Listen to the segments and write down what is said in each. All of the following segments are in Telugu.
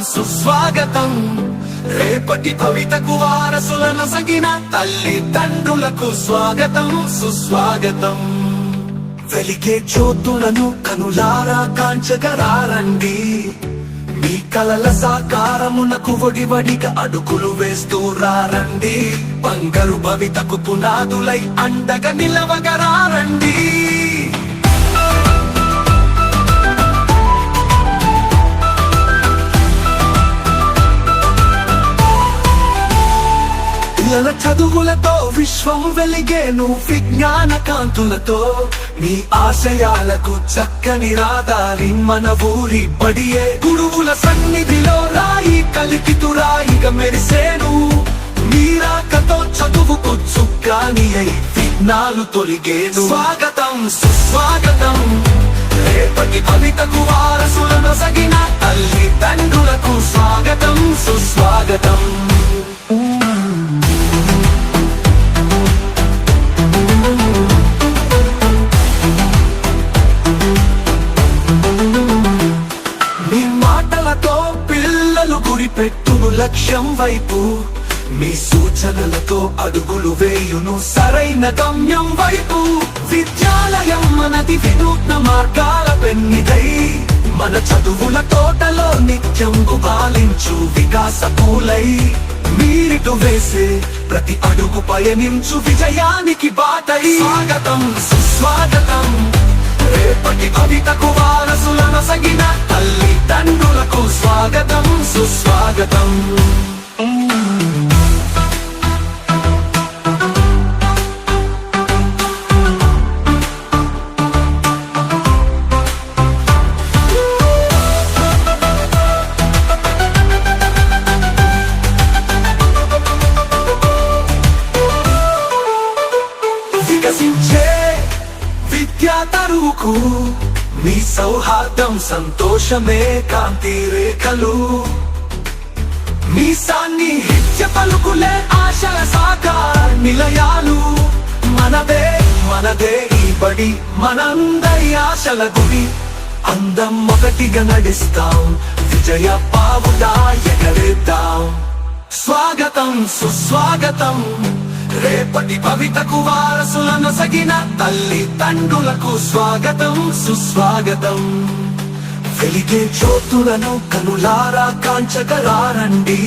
సుస్వాగతం. రేపటి భవితకు వారసులను సగిన తల్లిదండ్రులకు స్వాగతం సుస్వాగతం. వెలిగే జ్యోతులను కనులారా కాంచగరారండి మీ కలల సాకారమునకు ఒడివడిగా అడుగులు వేస్తూ రారండి. బంగారు భవితకు పునాదులై అండగా నిలవగరారండి పిల్లల చదువులతో విశ్వం వెలిగేను విజ్ఞాన కాంతులతో మీ ఆశయాలకు చక్కని రాదారి మన ఊరి బడియే. గురువుల సన్నిధిలో రాయి కలిపితు రాయిగా మెరిసేను. మీరాకతో చదువుకు చుక్కాని అయి విఘ్నాలు తొలిగేను. స్వాగతం సుస్వాగతం. రేపటి భవితకు వారసులను సగిన తల్లి తండ్రులకు స్వాగతం సుస్వాగతం. లక్ష్యం వైపు మీ సూచనలతో అడుగులు వేయును సరైన గమ్యం వైపు. విద్యాలయం మనది వినూత్న మార్గాల పెన్నిదై. మన చదువుల తోటలో నిత్యం గుబాలించు వికాస పూలై. మీరిటు వేసే ప్రతి అడుగు పయనించు విజయానికి బాటై. స్వాగతం సుస్వాగతం. రేపటి భవితకు వారసులను సగిన తల్లి తండ్రులకు స్వాగతం సుస్వాగతం. సంతోషమే కాంతి రేఖలు. మీసాన్ని హిత్య పలుకులే ఆశల సాకార నిలయాలు. మనదే మనదే ఈ బడి మనందరి ఆశల గుడి. అందం ఒకటిగా నడిస్తాం విజయ పావుదా ఎగరేద్దాం. స్వాగతం సుస్వాగతం. రేపటి భవితకు వారసులను సగిన తల్లి తండ్రులకు స్వాగతం సుస్వాగతం. వెలిగే జ్యోతులను కనులారా కాంచగరారండి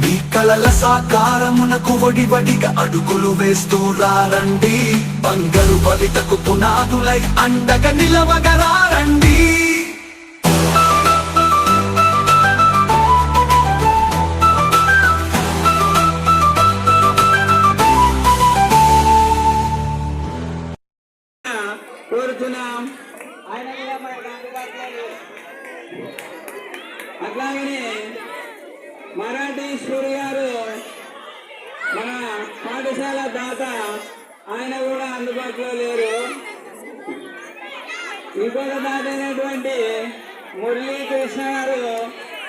మీ కలల సాకారమునకు వడివడిగా అడుగులు వేస్తూ రారండి. బంగారు బలితకు పునాదులై అండగా నిలవగరారండి. ఇంకొక దాత మురళీ కృష్ణ గారు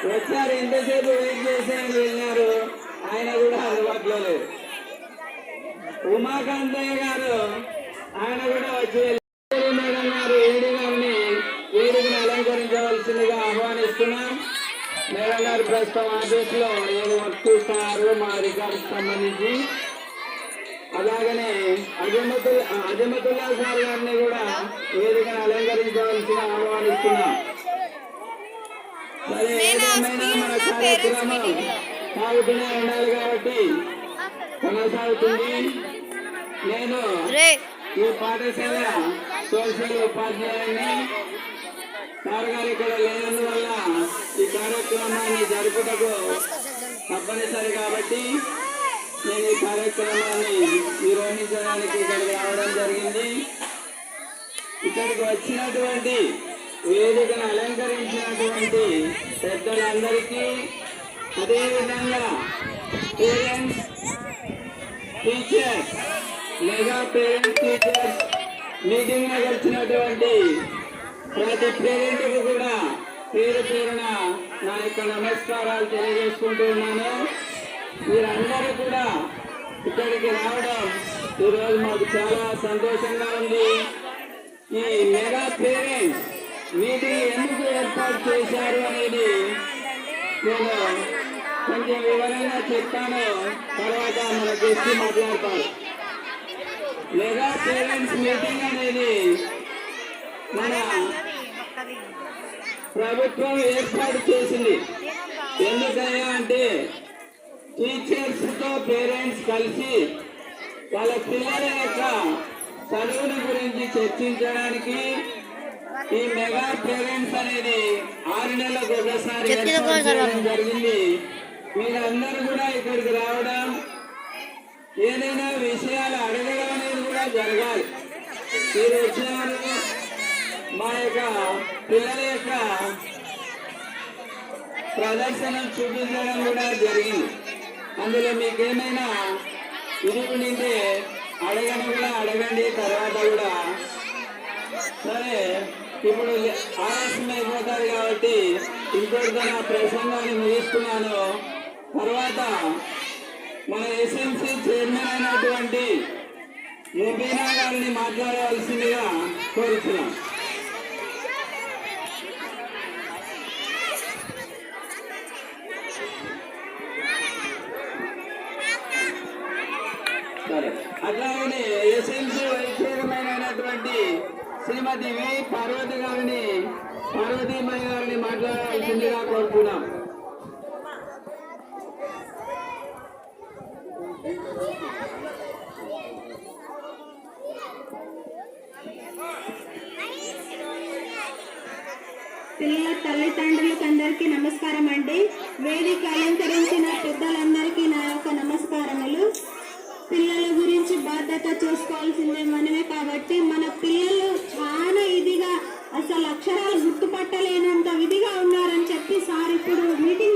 వచ్చారు. ఎంతసేపు వెయిట్ చేశాను వెళ్ళారు ఆయన కూడా అందుబాటులో లేదు ఉమాకాంతయ్య గారు ఆయన కూడా వచ్చి వెళ్ళారు. మేడం గారు ఏడి గారిని వేదికను అలంకరించవలసిందిగా ఆహ్వానిస్తున్నాం. మేడం గారు ప్రస్తుతం ఆఫీస్లో వర్క్ చూస్తున్నారు. మా రికార్డ్స్ సంబంధించి అలాగనే అజమతుల్ అజమతుల్లా సార్ గారిని కూడా వేదికను అలంకరించవలసిందిగా ఆహ్వానిస్తున్నాం. ఏదేమైనా మన కార్యక్రమం సాగుతూనే ఉండాలి కాబట్టి కొనసాగుతుంది. నేను ఈ పాఠశాల సోషల్ ఉపాధ్యాయుని. సార్ గారు ఇక్కడ లేనందువల్ల ఈ కార్యక్రమాన్ని జరుపుటకు తప్పనిసరి కాబట్టి నేను ఈ కార్యక్రమాన్ని నిర్వహించడానికి ఇక్కడికి రావడం జరిగింది. ఇక్కడికి వచ్చినటువంటి వేదికను అలంకరించినటువంటి పెద్దలందరికీ అదేవిధంగా parents teachers mega parents teachers meeting వచ్చినటువంటి ప్రతి పేరెంట్కి కూడా పేరు పేరున నా యొక్క నమస్కారాలు తెలియజేసుకుంటూ ఉన్నాను. మీరందరూ కూడా ఇక్కడికి రావడం ఈరోజు మాకు చాలా సంతోషంగా ఉంది. ఈ మెగా పేరెంట్స్ మీటింగ్ ఎందుకు ఏర్పాటు చేశారు అనేది నేను కొంచెం వివరంగా చెప్తాను. తర్వాత మన గెస్ట్ మాట్లాడతారు. మెగా పేరెంట్స్ మీటింగ్ అనేది మన ప్రభుత్వం ఏర్పాటు చేసింది. టీచర్స్తో పేరెంట్స్ కలిసి వాళ్ళ పిల్లల యొక్క చదువుని గురించి చర్చించడానికి ఈ మెగా పేరెంట్స్ అనేది ఆరు నెలలకు ఒకసారి జరిగింది. మీరందరూ కూడా ఇక్కడికి రావడం ఏదైనా విషయాలు అడగడం అనేది కూడా జరగాలి. మీరు వచ్చినారు మా యొక్క పిల్లల యొక్క ప్రదర్శన చూపించడం కూడా జరిగింది. అందులో మీకు ఏమైనా ఇది అడగని కూడా అడగండి తర్వాత కూడా. సరే ఇప్పుడు ఆలస్యం అయిపోతుంది కాబట్టి ఇంకొకటి నా ప్రసంగాన్ని ముగిస్తున్నాను. తర్వాత మన ఎస్ఎంసీ చైర్మన్ అయినటువంటి ముబీనా గారిని మాట్లాడవలసిందిగా కోరుతున్నాను సరే అట్లాగనే ఎస్ఎంసీ వైస్ చైర్మన్ అయినటువంటి శ్రీమతి వి పార్వతి గారిని పార్వతీమయ్య గారిని మాట్లాడాల్సిందిగా కోరుతున్నాం. పిల్లల తల్లిదండ్రులకు అందరికీ నమస్కారం అండి. వేదిక అలంకరించిన పెద్దలందరికీ నా యొక్క నమస్కారములు. పిల్లల గురించి బాధ్యత చూసుకోవాల్సిందే మనమే కాబట్టి మన పిల్లలు చాలా ఇదిగా అసలు అక్షరాలు గుర్తుపట్టలేనంత విధిగా ఉన్నారని చెప్పి సార్ ఇప్పుడు మీటింగ్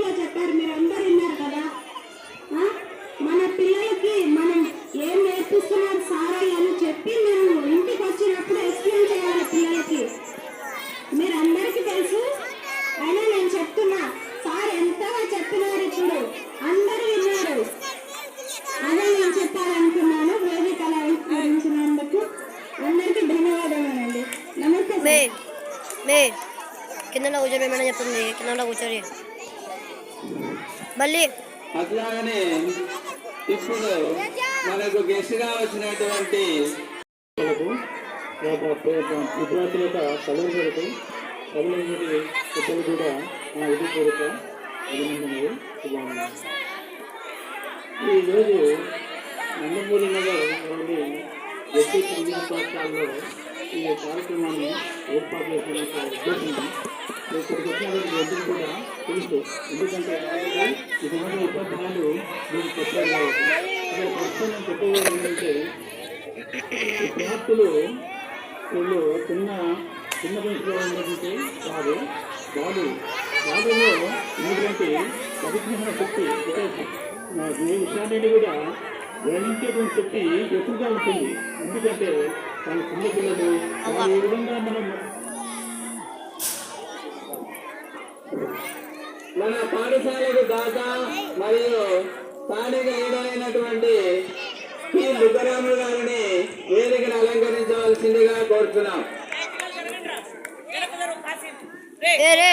ఏమైనా చెప్తుంది? కింద కూర్చొని మళ్ళీ అట్లాగనే ఇప్పుడు మనకు గెస్ట్గా వచ్చినటువంటి విద్యార్థుల యొక్క తల్లిదండ్రులకు తల్లిదండ్రుల పెద్దలు కూడా నా ఉదయపూర్వక అభినందనలు శుభాకాంక్షలు ఈరోజు నందమూరి నగర్ నుండి ఎస్టీ ఇంజనీరింగ్ పాఠశాలలో ఈ కార్యక్రమాన్ని ఏర్పాటు చేసిన ఉద్దేశం ఇక్కడికి వచ్చినటువంటి వ్యక్తులు కూడా తెలుసు ఎందుకంటే ఇటువంటి ఉపాధ్యాయులు మీకు చెప్పారు. కాబట్టి ఇక్కడ ప్రస్తుతం చెప్పేది ఏంటంటే విద్యార్థులు వీళ్ళు చిన్న చిన్న వయసులో ఉన్నటువంటి వారు వారు వాళ్ళలో ఉన్నటువంటి పరిజ్ఞాన శక్తి నా ఏ విషయాన్ని కూడా గ్రహించేటువంటి శక్తి ఎక్కువగా ఉంటుంది. ఎందుకంటే మనం పాఠశాలకు దాత మరియు స్థానిక లీడర్ అయినటువంటి పి. దుగ్గరాములు గారిని వేదికను అలంకరించవలసిందిగా కోరుతున్నాం. ఏ రే.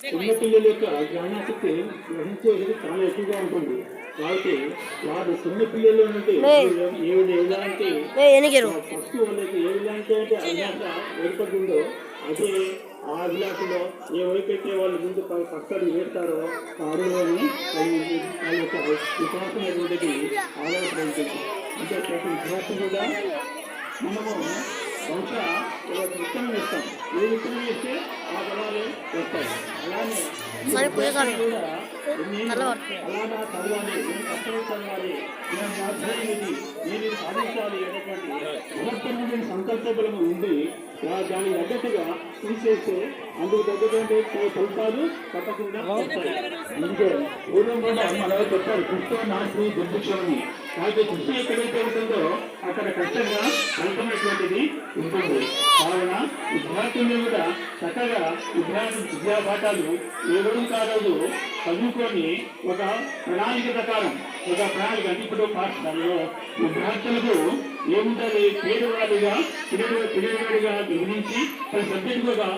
చిన్న పిల్లల యొక్క జ్ఞానాశక్తి గ్రహించేది చాలా ఎక్కువగా ఉంటుంది. కాబట్టి వారు చిన్న పిల్లలు అంటే ఏ ఎలాంటి ఫస్ట్ వాళ్ళకి ఏ అయితే అభిలాష ఏర్పడుతుందో అదే ఆ అభిలాషలో ఏ వైపైతే వాళ్ళు ముందు పక్కన వేస్తారో ఆ అడుగులోని వాళ్ళ యొక్క విశ్వాసం అనేటువంటిది ఆధారపడుతుంది అంటే ప్రతి విద్యార్థి కూడా మనము బహుశా ఒక విత్తనం వేస్తాం. ఏ విత్తనం వేస్తే ఆ ఫలాలు వస్తాయి. అలానే కూడా ఎన్ని అలాగా చదవాలి సాధించాలి ఉంది దాని తగ్గట్టుగా తీసేస్తే అందుకు తగ్గటువంటి ఫలితాలు తప్పకుండా అందుకే పూర్వం కూడా మనలో చెప్పారు కృష్ణ నాశి దుర్భిక్షమని కాబట్టి కృష్ణ ఎక్కడైతే ఉంటుందో అక్కడ కష్టంగా ఫలితమైనటువంటిది ఉంటుంది. కావున విద్యార్థులు కూడా చక్కగా విద్యార్థి విద్యా పాఠాలు ఎవరు కారోజు చదువుకొని ఒక ప్రణాళిక ప్రకారం ఒక ప్రణాళిక అంటే ఇప్పుడు పాఠశాలలో విద్యార్థులకు ఏముంటుంది పేదవాడిగా పిల్లలు పిల్లవాడిగా విభజించి తన సబ్జెక్టుగా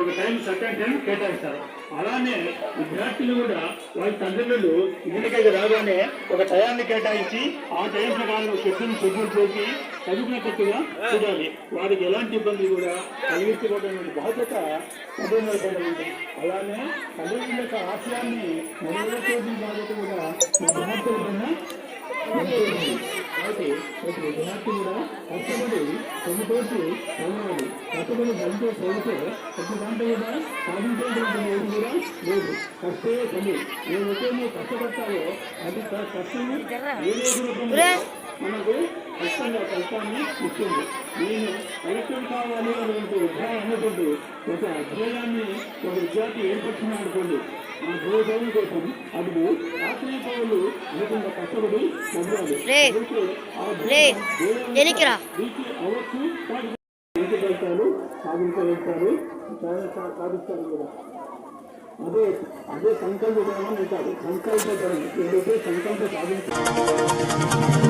ఒక టైం సర్టన్ టైం కేటాయిస్తారు. అలానే విద్యార్థులు కూడా వాళ్ళ తల్లిదండ్రులు ఇంటికి రాగానే ఒక టయాన్ని కేటాయించి ఆ టైం ప్రకారం షెడ్యూల్ షెడ్యూల్ చేసి చదువుకున్నట్టుగా చూడాలి. వారికి ఎలాంటి ఇబ్బంది కూడా కలిగించుకోవడం బాధ్యత చదువుకోవడం అలానే చదువు యొక్క ఆశయాన్ని నెరవేర్చేది బాధ్యత కూడా మా విద్యార్థుల పైన ప్రతి విద్యార్థి కూడా కష్టపడి చదువుతోటి చదవాలి కష్టపడి చదివితే చదివితే ప్రతి దాంట్లో కూడా సాధించేటువంటి ఏది కూడా లేదు కష్టే చదువు ఏదైతే నువ్వు కష్టపడతావో అది కష్టం ఏ రోజు మనకు కష్టంగా ఫలితాన్ని ఇస్తుంది నేను కలెక్టర్ కావాలి అనేటువంటి ఉద్యోగం అనేటువంటి ఒక అధ్యయనాన్ని ఒక విద్యార్థి ఏర్పడుతున్నాడు అనుకోండి ఆ కోసం అప్పుడు రే. రే ఫలితాలు సాధించగలుగుతారు సాధిస్తారు కూడా. అదే అదే సంకల్పం అంటారు. సంకల్పం ఏదైతే సంకల్ప సాధించారు